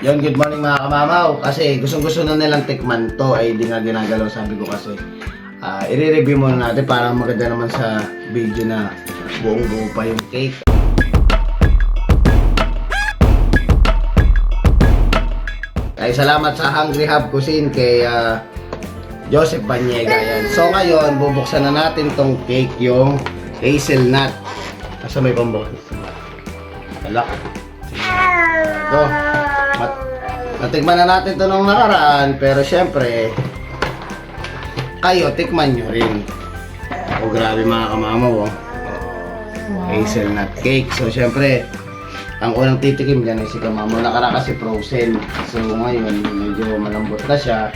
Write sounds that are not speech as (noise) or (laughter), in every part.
Yon, good morning mga kamamaw. Kasi gustong gusto na nilang tikman to ay di nga ginagalaw sabi ko kasi. Ah, i-review muna natin para maganda naman sa video na buong buo pa yung cake. Ay salamat sa Hungry Hub Cuisine kay ah, Joseph Banyega yan. So ngayon, bubuksan na natin tong cake yung hazelnut. Asa may pambuksan? Wala. Ito. Natikman na natin ito nung nakaraan, pero syempre, kayo, tikman nyo rin. O grabe mga kamamaw, oh. Hazelnut cake. So syempre, ang unang titikim dyan ay si kamamo. Nakara kasi frozen. So ngayon, medyo malambot na siya.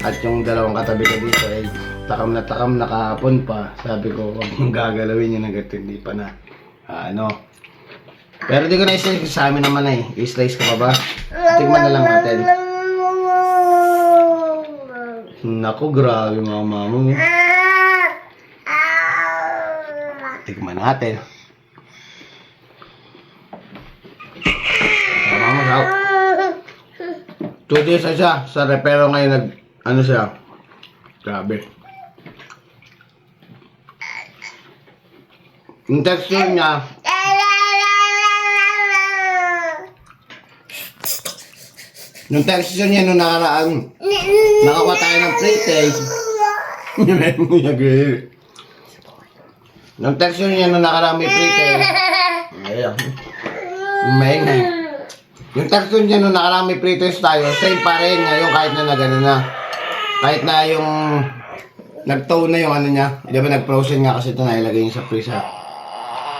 At yung dalawang katabi ko dito ay takam na takam na kahapon pa. Sabi ko, huwag mong gagalawin yun hanggat hindi pa na. ah, ano, pero di ko na i-slice sa amin naman eh. I-slice ko pa ba? Tingnan na lang natin. Naku, grabe mga mama mo. Tingnan natin. Mama, sao? Two days na siya sa repero ngayon nag... Ano siya? Grabe. Yung texture niya, Nung texture niya nung nakaraan, nakakuha tayo ng girl. Nung texture niya nung nakaraan may pre-taste. Ayan. Maingay. Yung texture niya nung nakaraan may pre-taste tayo, same pa rin ngayon kahit na nagano na. Kahit na yung nag-tone na yung ano niya. Di ba nag-frozen nga kasi ito na ilagay niya sa freezer.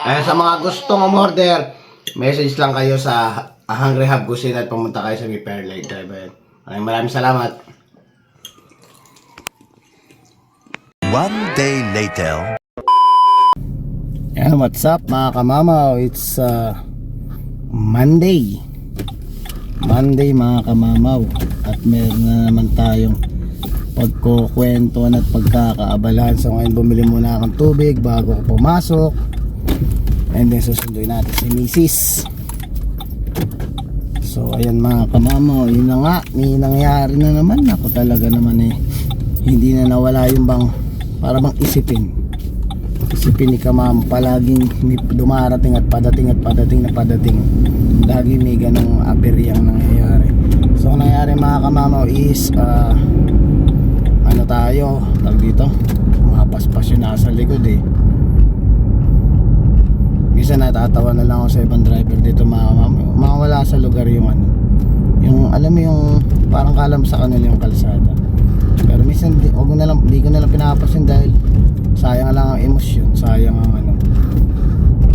Kaya sa mga gustong umorder, message lang kayo sa Hungry Hub Cuisine at pumunta kayo sa may Fairlight Drive. Maraming maraming salamat. One day later. Yan, what's up mga kamamaw? It's uh, Monday. Monday mga kamamaw. At meron na naman tayong pagkukwentuhan at pagkakaabalahan. So ngayon bumili muna akong tubig bago ko pumasok. And then susunduin natin si Mrs. So ayan mga kamamaw, yun na nga, may nangyari na naman. Ako talaga naman eh, hindi na nawala yung bang, para bang isipin. Isipin ni Kamam palaging may dumarating at padating at padating na padating. Lagi may ganong aberyang nangyayari. So ang nangyayari mga kamamaw is ah, ano tayo tag dito? Mga yung nasa likod eh minsan natatawa na lang ako sa ibang driver dito mga kamamaw mga wala sa lugar yung ano yung alam mo yung parang kalam sa kanila yung kalsada pero minsan di, wag na lang, di ko na lang pinapasin dahil sayang lang ang emosyon, sayang ang ano.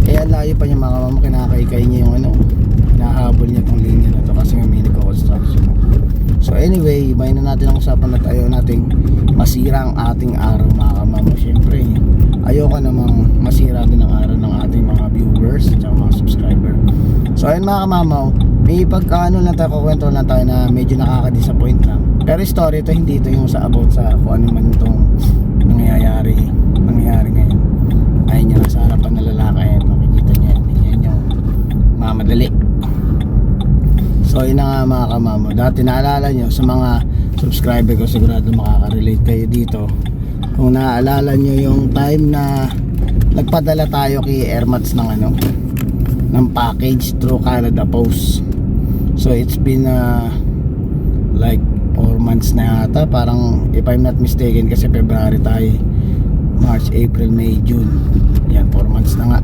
Kaya layo pa niya mga mama, kinakaykay niya yung ano, hinahabol niya tong linya na to kasi nga may nagko-construction. So anyway, ibahin na natin ang usapan na tayo nating masira ang ating araw mga kamamo. Siyempre, ayoko namang masira din ang araw ng ating viewers at mga subscriber. So ayun mga kamamaw, may pagkaano lang tayo, kukwento lang tayo na medyo nakaka-disappoint lang. Pero story ito, hindi ito yung sa about sa kung ano man itong nangyayari, nangyayari ngayon. Ayun niya nasa harapan na lalaki, ayan, makikita niya, yan yung mamadali. So yun na nga mga kamamo. Dati naalala nyo sa mga subscriber ko sigurado makaka-relate kayo dito. Kung naaalala nyo yung time na nagpadala tayo kay Airmats ng ano ng package through Canada Post. So it's been uh, like 4 months na yata. Parang if I'm not mistaken kasi February tayo March, April, May, June. Yan 4 months na nga.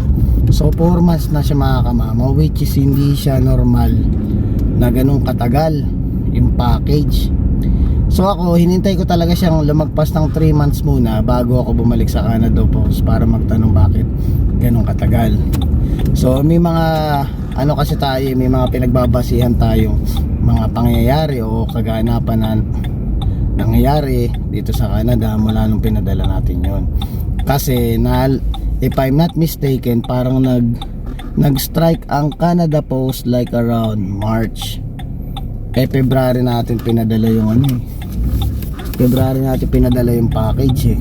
So 4 months na siya mga kamama which is hindi siya normal na ganun katagal yung package so ako hinintay ko talaga siyang lumagpas ng 3 months muna bago ako bumalik sa Canada Post para magtanong bakit ganun katagal. So may mga ano kasi tayo may mga pinagbabasihan tayong mga pangyayari o kaganapan na nangyayari dito sa Canada mula nung pinadala natin yon kasi na if I'm not mistaken parang nag nag-strike ang Canada Post like around March. Eh February natin pinadala yung ano eh. February natin pinadala yung package eh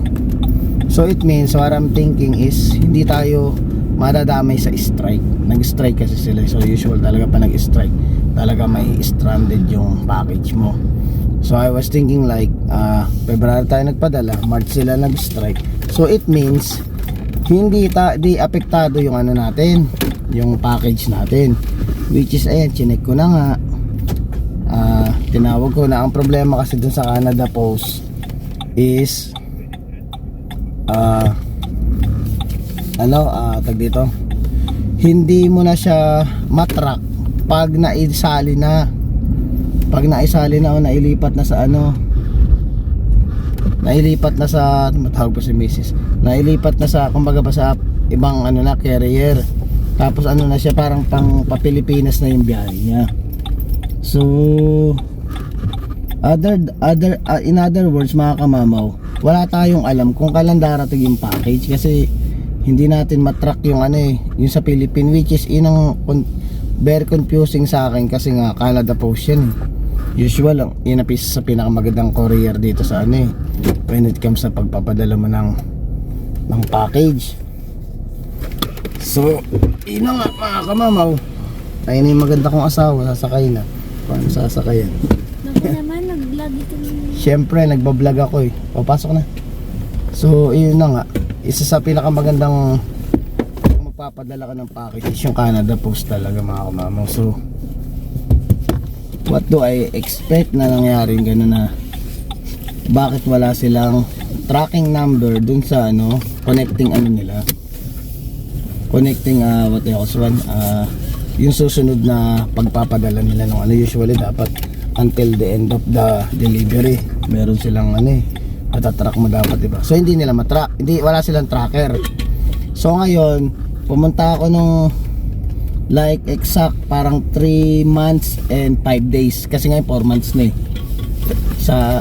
so it means what I'm thinking is hindi tayo madadamay sa strike nag-strike kasi sila so usual talaga pa nag-strike talaga may stranded yung package mo. So I was thinking like uh, February tayo nagpadala, March sila nag-strike. So it means hindi ta di apektado yung ano natin, yung package natin. Which is ayan, chinek ko na nga. Tinawag ko na ang problema kasi dun sa Canada Post is ah ano ah tag dito? Hindi mo na siya matrack pag naisali na. Pag naisali na o nailipat na sa ano nailipat na sa matawag pa si Mrs. nailipat na sa kumbaga pa sa ibang ano na carrier. Tapos ano na siya parang pang pa Pilipinas na yung biyahe niya. So other other uh, in other words mga kamamaw wala tayong alam kung kailan darating yung package kasi hindi natin matrack yung ano eh yung sa Philippine which is inang con- very confusing sa akin kasi nga Canada Post yan eh. usual yun ang isa sa pinakamagandang courier dito sa ano eh when it comes sa pagpapadala mo ng ng package. So yun nga mga kamamaw. Ayun yung maganda kong asawa sasakay na. Paano sasakayan nag-vlog ito. Siyempre, nagbablog ako eh. O, pasok na. So, yun na nga. Isa sa pinakamagandang kung magpapadala ka ng package is yung Canada Post talaga mga kamamaw. So, what do I expect na nangyari ganun na bakit wala silang tracking number dun sa ano, connecting ano nila. Connecting, uh, what this one, uh, yung susunod na pagpapadala nila ng ano, usually dapat until the end of the delivery meron silang ano eh matatrack mo dapat diba so hindi nila matrack hindi wala silang tracker. So ngayon pumunta ako nung like exact parang 3 months and 5 days. Kasi ngayon 4 months na eh. Sa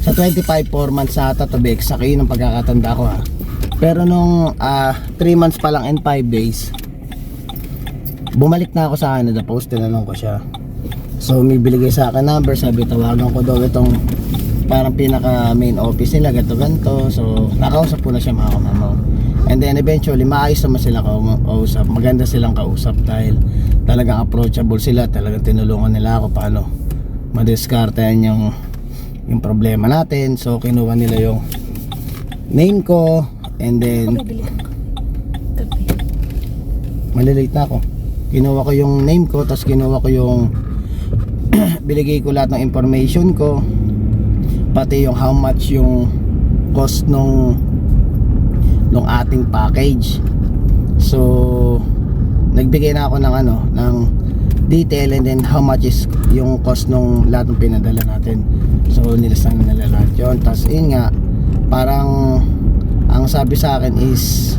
sa 25 4 months sa ata to be exact. Yun ang pagkakatanda ko ha. Pero nung 3 months pa lang and 5 days bumalik na ako sa Canada. Post tinanong ko siya So may binigay sa akin number, sabi tawagan ko daw itong parang pinaka main office nila, ganto ganto. So nakausap ko na siya mga kamamaw. And then eventually maayos naman sila kausap. Maganda silang kausap dahil talagang approachable sila, talagang tinulungan nila ako paano madiskartehan yung yung problema natin. So kinuha nila yung name ko and then malilate na ako. Kinuha ko yung name ko, tapos kinuha ko yung binigay ko lahat ng information ko pati yung how much yung cost nung nung ating package. So nagbigay na ako ng ano ng detail and then how much is yung cost nung lahat ng pinadala natin. So nilisan na nila lahat yun. Tapos yun nga parang ang sabi sa akin is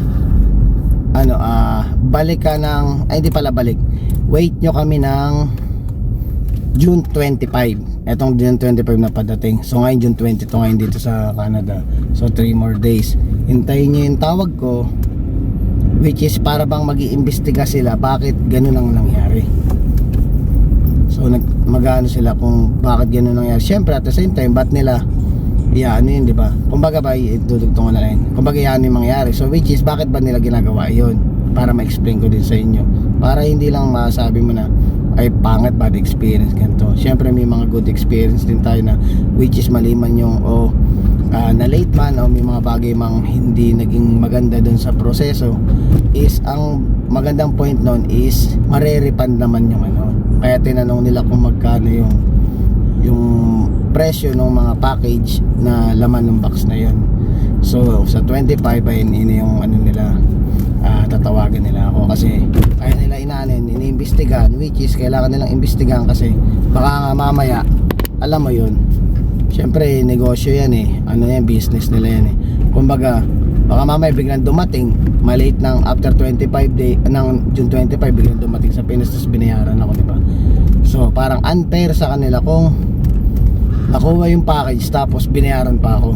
ano ah balik ka ng ay hindi pala balik. Wait nyo kami ng June 25 etong June 25 na padating. So ngayon June 20 to ngayon dito sa Canada. So 3 more days. Hintayin nyo yung tawag ko which is para bang mag iimbestiga sila bakit ganun ang nangyari. So nag magano sila kung bakit ganun nangyari. Syempre at the same time ba't nila iya ano yun di ba? Kumbaga ba idudugtong ko na lang kumbaga yan yung mangyari. So which is bakit ba nila ginagawa yun? Para ma-explain ko din sa inyo. Para hindi lang masabi mo na ay pangit bad experience ganito. Syempre may mga good experience din tayo na which is maliman yung o ah, na late man o may mga bagay mang hindi naging maganda dun sa proseso is ang magandang point nun is marerepand naman yung ano. Kaya tinanong nila kung magkano yung yung presyo ng mga package na laman ng box na yon so sa 25 ay ini yung ano nila tatawagan nila ako kasi kaya nila inanin iniimbestigahan which is kailangan nilang imbestigahan kasi baka nga mamaya alam mo yun. Syempre negosyo yan eh. Ano yan business nila yan eh. Kumbaga baka mamaya biglang dumating malate ng after 25 day ng June 25 biglang dumating sa Pinas tapos binayaran ako di ba? So parang unfair sa kanila kung nakuha yung package tapos binayaran pa ako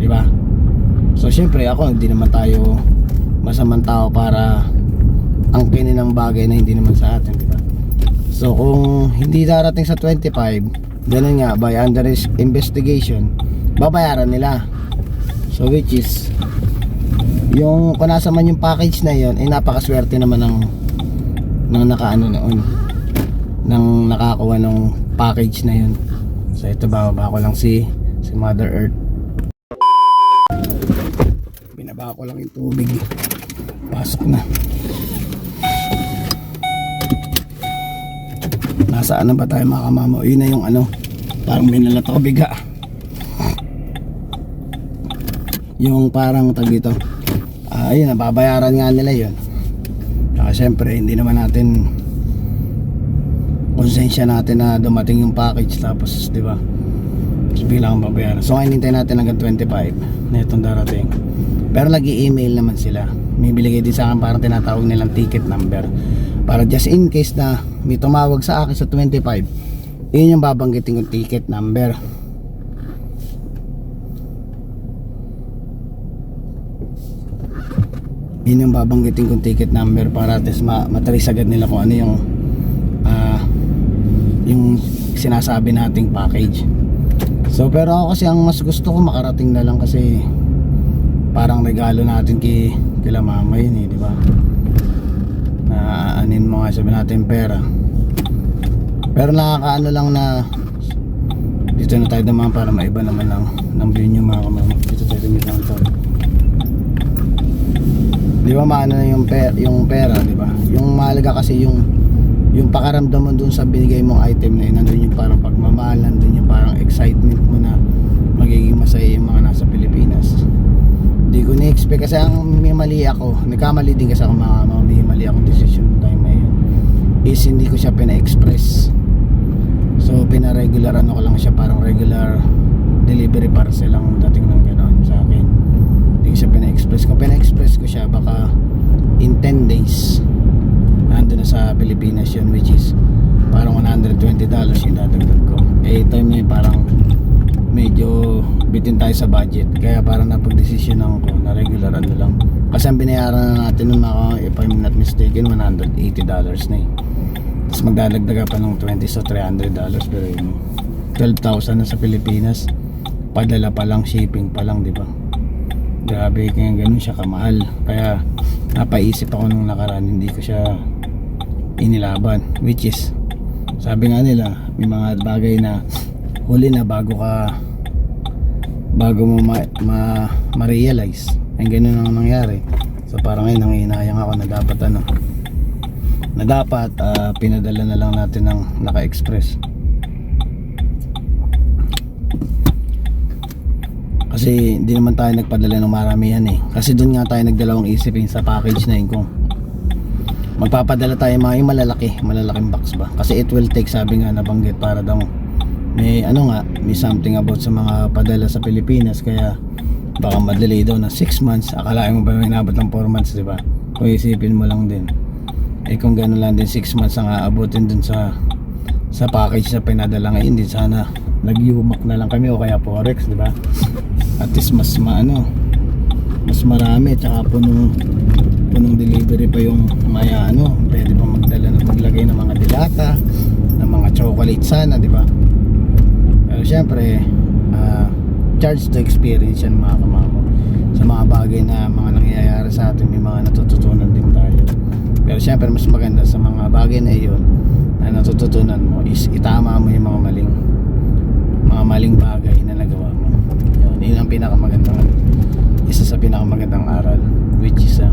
di ba? So syempre ako hindi naman tayo masamang tao para angkinin ng bagay na hindi naman sa atin di ba so kung hindi darating sa 25 ganun nga by under investigation babayaran nila so which is yung kung nasa man yung package na yon ay napakaswerte naman ng ng nakaano noon ng nakakuha ng package na yun. So ito bababa ko lang si si Mother Earth. Binaba ko lang yung tubig. Pasok na. Nasaan na ba tayo mga kamamo? Yun na yung ano, parang may nalato biga. Yung parang tag dito. Ah, ayun, nababayaran nga nila yun. Saka syempre, hindi naman natin konsensya natin na dumating yung package tapos, di ba? Bilang babayaran. So, ngayon hintay natin hanggang 25 na itong darating. Pero nag-i-email naman sila. May biligay din sa akin parang tinatawag nilang ticket number. Para just in case na may tumawag sa akin sa 25, yun yung babanggitin kong ticket number. Yun yung babanggitin kong ticket number para at ma matrace agad nila kung ano yung ah yung sinasabi nating package. So pero ako kasi ang mas gusto ko makarating na lang kasi parang regalo natin kay kila mama yun eh, di ba? Na anin mo nga sabi natin pera. Pero nakakaano lang na dito na tayo naman para maiba naman ng ng view nyo mga kamama. Dito tayo tumit lang ito. Di ba maano na yung pera, yung pera, di ba? Yung mahalaga kasi yung yung pakaramdam mo dun sa binigay mong item na yun, nandun yung parang pagmamahal, nandun yung parang excitement mo na magiging masaya yung mga nasa Pilipinas. Hindi ko na-expect kasi ang may mali ako, nagkamali din kasi ako mga, mga may mali akong decision time na yun is hindi ko siya pina-express. So pina-regular ano ko lang siya parang regular delivery parcel lang dating ng gano'n sa akin. Hindi ko siya pina-express. Kung pina-express ko siya baka in 10 days nandun na sa Pilipinas yun which is parang 120 dollars yung dadagdag ko eh time yun parang medyo bitin tayo sa budget. Kaya parang napag-desisyon ako na regular ano lang. Kasi ang binayaran na natin nung mga if I'm not mistaken 180 dollars na eh. Tapos magdadagdag ka pa ng 20 so 300 dollars pero yun 12,000 na sa Pilipinas. Padala pa lang shipping pa lang di ba? Grabe kaya ganun siya kamahal. Kaya napaisip ako nung nakaraan hindi ko siya inilaban which is sabi nga nila may mga bagay na huli na bago ka bago mo ma, ma, ma-realize. Ang ganun ang nangyari. So parang ngayon nanginayang ako na dapat ano na dapat ah, pinadala na lang natin ng naka-express. Kasi hindi naman tayo nagpadala ng maramihan eh. Kasi doon nga tayo nagdalawang isipin sa package na yun kung magpapadala tayo mga yung malalaki malalaking box ba? Kasi it will take sabi nga nabanggit para daw may ano nga may something about sa mga padala sa Pilipinas kaya baka madelay daw na 6 months akalain mo ba may nabot ng 4 months di ba? Kung isipin mo lang din. Eh kung gano'n lang din 6 months ang aabutin dun sa sa package na pinadala ngayon din sana nag-yumak na lang kami o kaya forex di ba? At least mas maano mas marami tsaka punong punong delivery pa yung maya ano pwede pa magdala na maglagay ng mga dilata ng mga chocolate sana di ba pero syempre ah, charge to experience yan mga kamamo. Sa mga bagay na mga nangyayari sa atin may mga natututunan din tayo. Pero syempre mas maganda sa mga bagay na iyon na natututunan mo is itama mo yung mga maling mga maling bagay na nagawa mo. Yun, yun ang pinakamagandang isa sa pinakamagandang aral which is ah,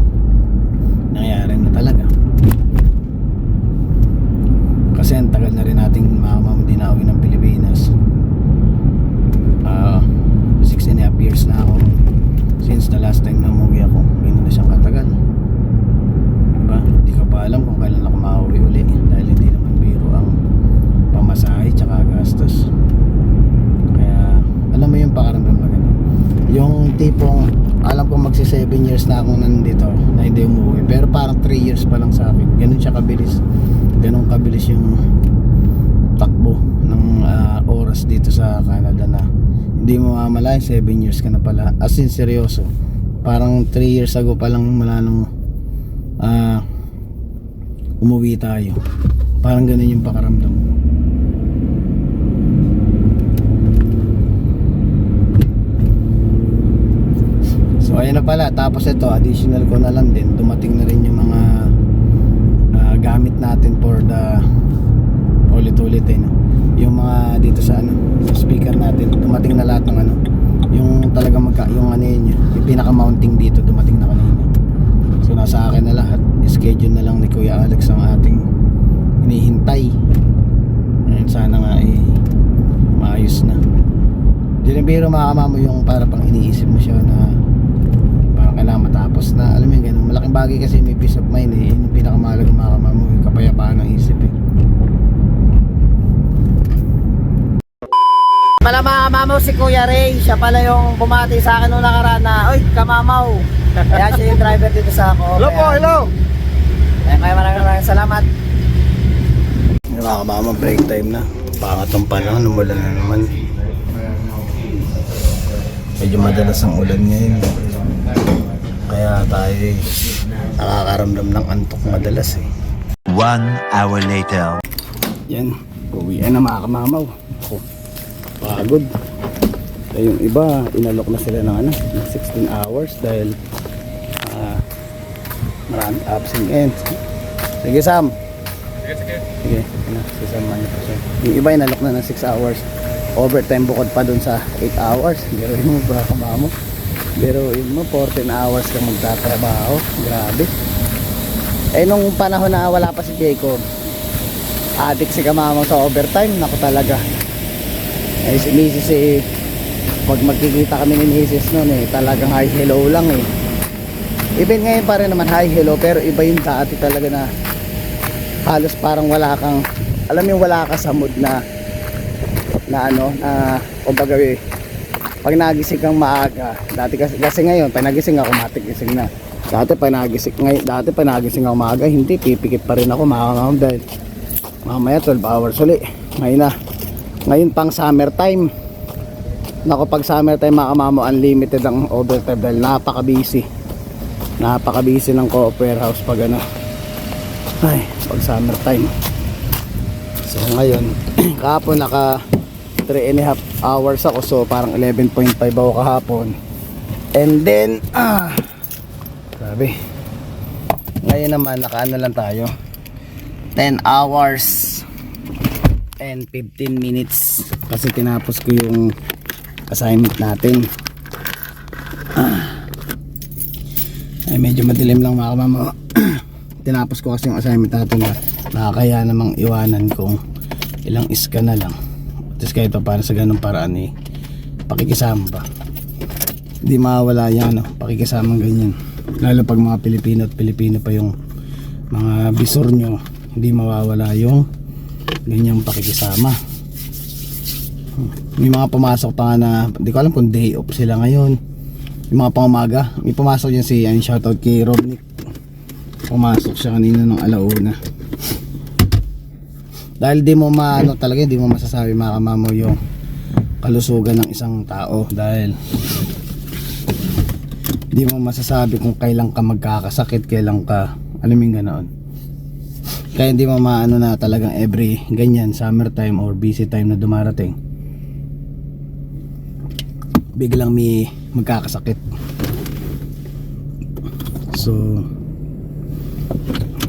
nangyari na talaga. Kasi ang tagal na rin nating mama dinawi ng Pilipinas ah six and a half years na ako since the last time na umuwi ako ganun na siyang katagal. Diba? Hindi ko pa alam kung kailan ako makauwi uli dahil hindi naman biro ang pamasahe tsaka gastos. Kaya alam mo yung pakaramdam na ganun? Yung tipong alam ko magsi 7 years na akong nandito na hindi umuwi pero parang 3 years pa lang sa akin. Ganun siya kabilis. Ganun kabilis yung takbo ng ah, oras dito sa Canada na hindi mo mamalayan 7 years ka na pala. As in seryoso. Parang 3 years ago pa lang mula nung ah, umuwi tayo. Parang ganun yung pakaramdam So ayun na pala. Tapos ito additional ko na lang din. Dumating na rin yung mga ah, gamit natin for the ulit-ulit eh no? Yung mga dito sa ano sa speaker natin dumating na lahat ng ano yung talaga magka yung ano yun yung pinaka mounting dito dumating na kanina. So nasa akin na lahat. Schedule na lang ni Kuya Alex ang ating hinihintay. Ayun, sana nga eh maayos na. Dinibiro makakama mo yung para pang iniisip mo siya na parang kailangan matapos na. Alam mo yung ganun. Malaking bagay kasi may peace of mind eh. Yun yung pinakamahalaga makakama mo yung kapayapaan ng isip eh pala makakamaw si Kuya Ray. Siya pala yung bumati sa akin nung nakaraan na oy kamamaw. Kaya siya yung driver dito sa ako. Hello po, Kaya- hello. kaya kaya maraming maraming salamat. Mga kamama break time na. Pangatong panahon umulan na naman. Medyo madalas ang ulan ngayon. Kaya tayo eh, nakakaramdam ng antok madalas eh. One hour later. yan uwi na mga kamamaw. Ako pagod. Eh, yung iba inalok na sila ng ano ng 16 hours dahil ah marami absent ends sige Sam. Sige ano, si Sam ano yung iba inalok na ng 6 hours. Overtime bukod pa dun sa 8 hours. Biruin mo ba kamamo biruin mo 14 hours ka magtatrabaho. Grabe. Eh nung panahon na wala pa si Jacob addict si kamamo sa overtime. Nako talaga eh si Mrs. eh pag magkikita kami ni Mrs. noon eh talagang hi hello lang eh even ngayon pa rin naman hi hello pero iba yung dati talaga na halos parang wala kang alam yung wala ka sa mood na na ano na kumbaga eh pag nagising kang maaga dati kasi, kasi ngayon pag nagising ako matik gising na dati pag nagising ngayon dati pag nagising ako maaga hindi pipikit pa rin ako makakam dahil mamaya 12 hours uli ngayon na ngayon pang summer time. Nako pag summer time mga kamamo unlimited ang overtime dahil napaka busy napaka busy ng co-op warehouse pag ano. Ay pag summer time. So ngayon (clears throat) kahapon naka 3 and a half hours ako. So parang 11.5 ako kahapon. And then ah grabe. Ngayon naman naka ano lang tayo. 10 hours and 15 minutes. Kasi tinapos ko yung assignment natin. Ah. ay medyo madilim lang mga kamama. (clears throat) Tinapos ko kasi yung assignment natin na nakakaya namang iwanan kung ilang iska na lang. Tapos kahit pa para sa ganung paraan eh pakikisama pa hindi mawawala yan no? pakikisama ganyan. Lalo pag mga Pilipino at Pilipino pa yung mga bisor nyo hindi mawawala yung ganyang pakikisama. May mga pumasok pa nga na hindi ko alam kung day off sila ngayon. Yung mga pangumaga may pumasok yan si ayun shoutout kay Robnick pumasok siya kanina ng alauna. Dahil di mo maano talaga di mo masasabi mga kamamo yung kalusugan ng isang tao. Dahil di mo masasabi kung kailan ka magkakasakit kailan ka alam ganoon kaya hindi mo maano na talagang every ganyan summertime or busy time na dumarating biglang may magkakasakit. So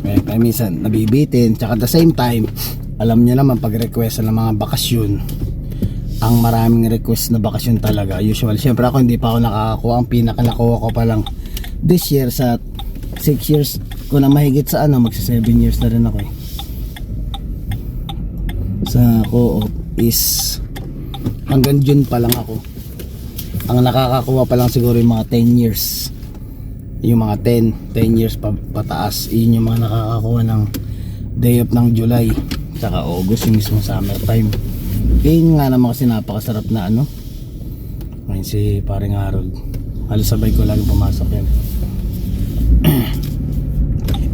kaya, kaya minsan nabibitin tsaka at the same time alam niyo naman pag request ng mga bakasyon ang maraming request na bakasyon talaga usual. Syempre ako hindi pa ako nakakakuha. Ang pinaka nakuha ko pa lang this year sa 6 years ko na mahigit sa ano magsa 7 years na rin ako eh. Sa co-op is hanggang June pa lang ako. Ang nakakakuha pa lang siguro yung mga 10 years. Yung mga 10 10 years pa, pataas. Yun yung mga nakakakuha ng day of ng July saka August yung mismo summer time. Yun nga naman kasi napakasarap na ano. Ngayon si paring Harold halos sabay ko lagi pumasok yan (clears throat)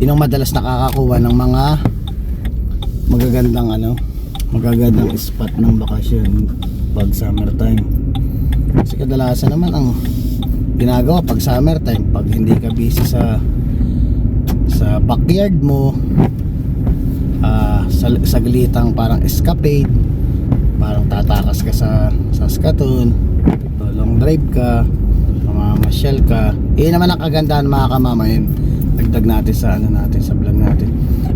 yun ang madalas nakakakuha ng mga magagandang ano magagandang spot ng bakasyon pag summer time. Kasi kadalasan naman ang ginagawa pag summer time pag hindi ka busy sa sa backyard mo ah sa saglitang parang escapade parang tatakas ka sa Saskatoon long drive ka mamamasyal ka. Yun naman ang kagandahan mga kamama yun dagdag natin sa ano natin sa vlog natin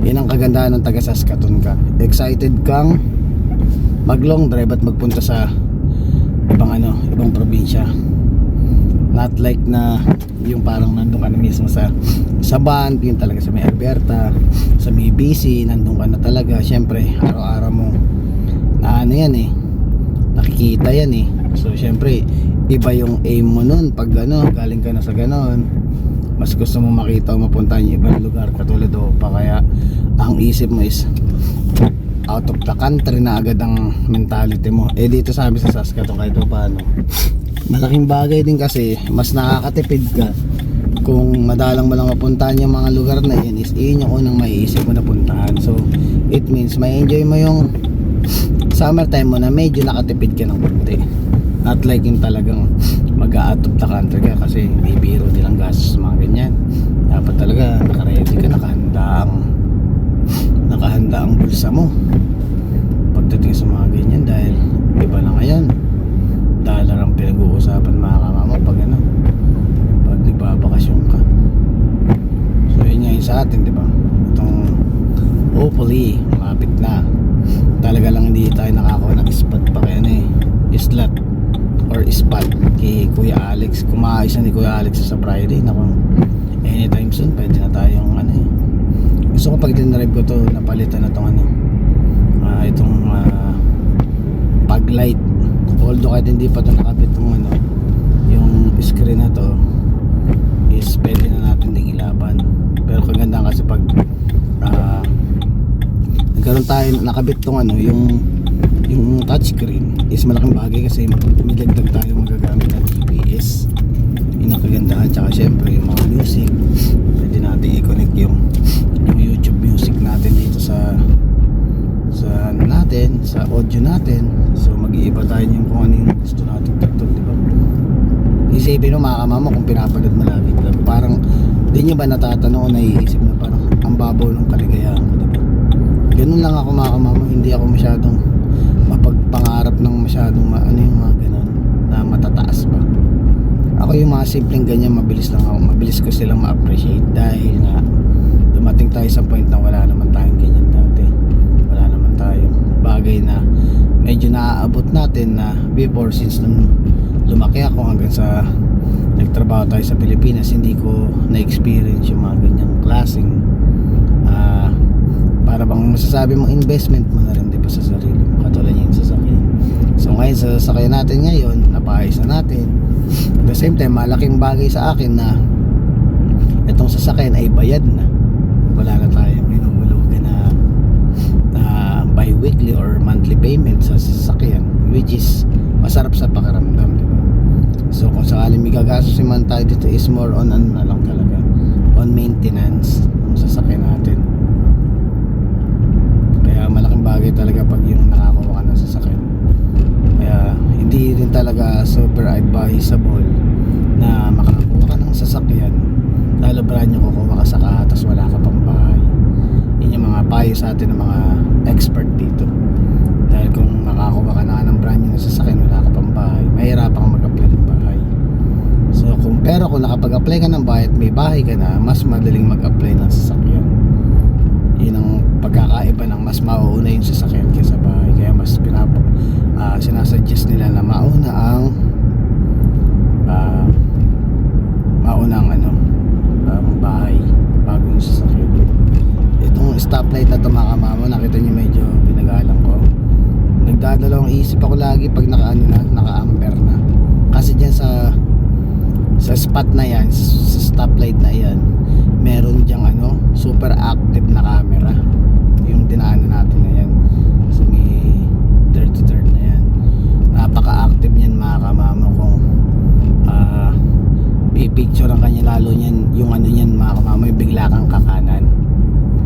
Yan ang kagandahan ng taga Saskatoon ka. Excited kang mag long drive at magpunta sa ibang ano, ibang probinsya. Not like na yung parang nandun ka na mismo sa sa band, yun talaga sa may Alberta, sa may BC, nandun ka na talaga. Siyempre, araw-araw mo na ano yan eh, nakikita yan eh. So, siyempre, iba yung aim mo nun pag ano, galing ka na sa ganon. Mas gusto mo makita o mapunta yung ibang lugar katulad o pa kaya ang isip mo is out of the country na agad ang mentality mo. Eh dito sa amin sa Saskatoon kahit pa paano. Malaking bagay din kasi mas nakakatipid ka kung madalang mo lang mapuntahan yung mga lugar na yun is yun yung unang maiisip mo na puntahan. So it means may enjoy mo yung summertime mo na medyo nakatipid ka ng konti. Not like yung talagang mag out of the country ka kasi may biro nilang gastos mga ganyan. Dapat talaga nakaready ka, nakahanda ang nakahanda ang bulsa mo. Pagdating sa mga ganyan dahil iba na ngayon. Dollar ang pinag-uusapan mga kamama pag ano pag nagbabakasyon ka. So yun nga yun sa atin di ba? Itong hopefully malapit na. Talaga lang hindi tayo nakakuha ng spot pa kaya ano eh. Slot or spot kay Kuya Alex. Kumaayos na ni Kuya Alex sa Friday. Naku anytime soon pwede na tayong ano eh. Gusto ko pag dinrive ko to napalitan na tong ano. Ah, itong ah, pag light. Although kahit hindi pa to nakabit tong ano yung screen na to is pwede na natin ding ilaban. Pero kaganda kasi pag ah, nagkaroon tayo nakabit tong ano yung yung touchscreen is malaking bagay kasi may dagdag tayo magagamit ng GPS yun ang kagandahan tsaka syempre yung mga music pwede natin i-connect yung yung YouTube music natin dito sa sa ano natin, sa audio natin. So mag-iiba tayo yung kung ano yung gusto natin tugtog, di ba? Isipin mo mga kamama kung pinapanood mo lagi. Parang di nyo ba natatanong o naiisip na parang ang babaw ng kaligayahan ko, di ba? Ganun lang ako mga kamama, hindi ako masyadong mapagpangarap ng masyadong ma, ano yung mga ganun na matataas pa. Ako yung mga simpleng ganyan, mabilis lang ako, mabilis ko silang ma-appreciate dahil nga dumating tayo sa point na wala naman tayong ganyan dati wala naman tayo bagay na medyo naaabot natin na before since nung lumaki ako hanggang sa nagtrabaho tayo sa Pilipinas hindi ko na-experience yung mga ganyang klaseng ah, para bang masasabi mong investment mo na rin di ba sa sarili mo so ngayon sa sasakyan natin ngayon napaayos na natin. At the same time malaking bagay sa akin na itong sasakyan ay bayad na. Wala na tayong inuhulugan na na bi-weekly or monthly payment sa sasakyan which is masarap sa pakiramdam di ba? So kung sakaling may gagastos man tayo dito is more on ano lang talaga on maintenance ng sasakyan natin. Kaya malaking bagay talaga pag yung nakakuha ka ng sasakyan kaya hindi rin talaga super advisable na makakuha ka ng sasakyan. Lalo brand nyo kukuha ka sa ka tapos wala ka pang bahay. Yun yung mga payo sa atin ng mga expert dito. Dahil kung makakuha ka na ng brand new na sasakyan wala ka pang bahay mahirapan kang mag-apply ng bahay. So kung pero kung nakapag-apply ka ng bahay at may bahay ka na mas madaling mag-apply ng sasakyan. Yun ang pagkakaiba ng mas mauuna yung sasakyan kaysa bahay kaya mas pinap ah, sinasuggest nila na mauna ang ah, mauna ang ano ang bahay bago yung sasakyan. Itong stoplight na to mga kamama nakita nyo medyo pinagalang ko. Nagdadalawang isip ako lagi pag naka ano na naka amber na. Kasi dyan sa sa spot na yan sa stoplight na yan meron dyang ano super active na camera. Yung dinaanan natin na yan sa may 33rd na yan napaka-active niyan mga kamama kung ah pipicture ang kanya lalo niyan yung ano niyan mga kamama yung bigla kang kakanan.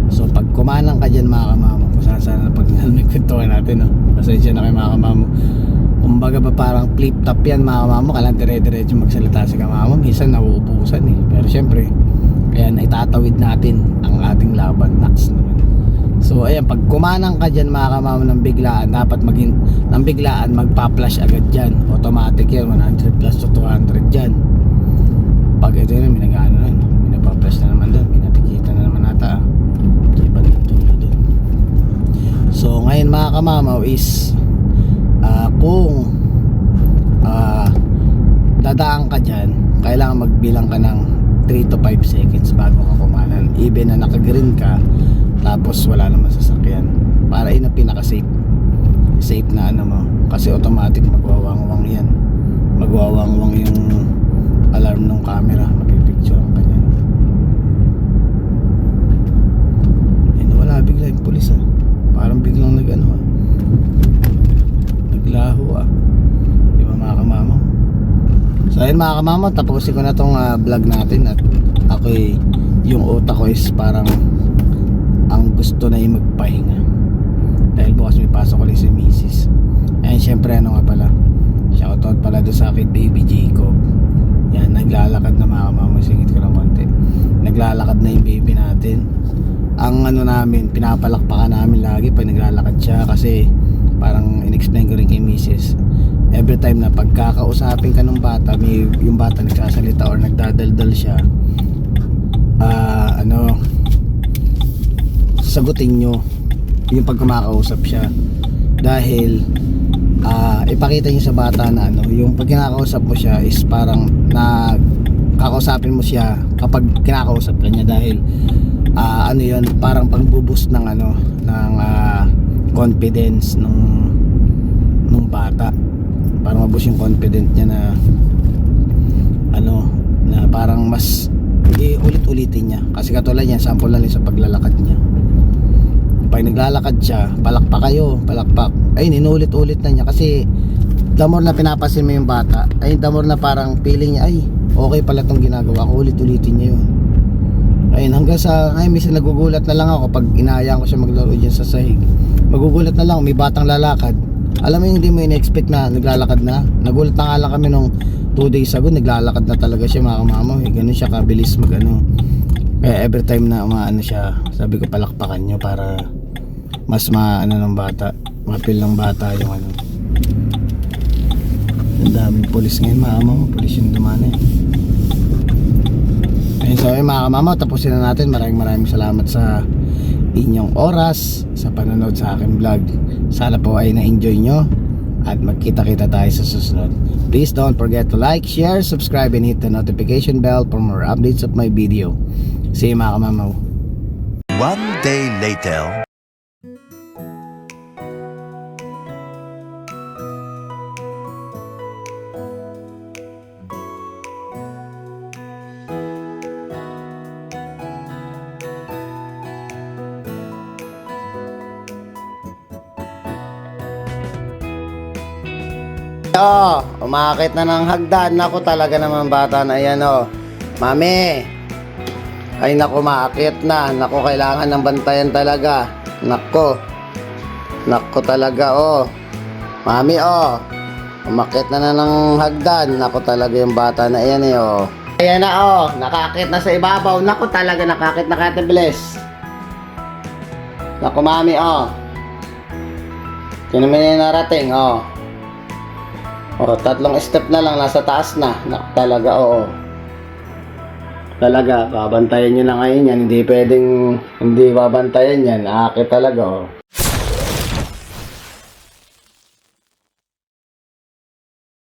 So pag kumanang ka dyan mga kamama kung saan saan pag (laughs) nagkwentuhan natin no? pasensya na kayo mga kamama. Kumbaga ba parang flip top yan mga kamama kailangan dire-diretso magsalita si kamama. Minsan nauubusan eh. Pero syempre kaya naitatawid natin ang ating laban. Next So ayan, pag kumanang ka dyan mga kamama ng biglaan, dapat maging ng biglaan magpa-flash agad dyan. Automatic yan, 100 plus to 200 dyan. Pag ito yun, may nag-ano na, may nagpa-flash na naman doon, may natikita na naman nata. Iba dito. ngayon mga kamamaw is ah, kung ah, dadaan ka dyan, kailangan magbilang ka ng 3 to 5 seconds bago ka kumanan. Even na naka-green ka, tapos wala naman sasakyan. Para yun ang pinaka-safe. Safe na ano mo. Kasi automatic magwawangwang yan. Magwawangwang yung alarm ng camera. Mapipicture ang kanya. Ayun, wala bigla yung pulis ah. Parang biglang nag ano ah. Naglaho ah. Di ba mga kamama? So ayun mga kamama, tapusin ko na tong ah, vlog natin at ako'y yung utak ko is parang ang gusto na yung magpahinga. Dahil bukas may pasok ulit si Mrs. Ayun syempre ano nga pala. Shoutout pala doon sa akin baby Jacob. Yan, naglalakad na mga kamama. Singit ko ng konti. Naglalakad na yung baby natin. Ang ano namin, pinapalakpakan namin lagi pag naglalakad siya kasi parang in-explain ko rin kay Mrs. Every time na pagkakausapin ka ng bata, may yung bata nagsasalita or nagdadaldal siya, ah ano, sagutin nyo yung pag kumakausap siya. Dahil ah ipakita nyo sa bata na ano, yung pag kinakausap mo siya is parang na kakausapin mo siya kapag kinakausap ka niya dahil ah ano yun, parang pagbuboost ng ano, ng ah, confidence nung nung bata. Para mabus yung confident niya na ano na parang mas ulit-ulitin niya. Kasi katulad niya sample lang sa paglalakad niya pag naglalakad siya. Palakpak kayo palakpak ay inulit-ulit na niya kasi the na pinapasin mo yung bata. Ay the na parang feeling niya ay okay pala tong ginagawa ko. Ulit-ulitin niya yun. Ayun hanggang sa ay minsan nagugulat na lang ako pag inayaan ko siya maglaro dyan sa sahig. Magugulat na lang may batang lalakad. Alam mo yung hindi mo in-expect na naglalakad na? Nagulat na nga lang kami nung 2 days ago naglalakad na talaga siya mga kamama. Eh, ganun siya kabilis mag ano kaya every time na umaano siya sabi ko palakpakan nyo para mas maano ng bata mapil ng bata yung ano ang daming polis ngayon mga kamama polis yung dumana eh Ayun, so ayun mga kamama, tapusin na natin. Maraming maraming salamat sa inyong oras sa panonood sa aking vlog. Sana po ay na-enjoy nyo at magkita-kita tayo sa susunod. Please don't forget to like, share, subscribe, and hit the notification bell for more updates of my video. See you mga kamamaw. One day later. Oh, umakit na ng hagdan. Naku talaga naman bata na yan oh. Mami. Ay naku, maakit na. Naku, kailangan ng bantayan talaga. Naku. Naku talaga oh. Mami oh. Umakit na na ng hagdan. Naku talaga yung bata na yan eh oh. Ayan na oh. Nakakit na sa ibabaw. Naku talaga nakakit na kate bless. Naku mami oh. Sino may narating oh. Oh, tatlong step na lang nasa taas na. Nak talaga oo. Talaga, babantayan nyo na ngayon yan. Hindi pwedeng hindi babantayan yan. Akit talaga oh.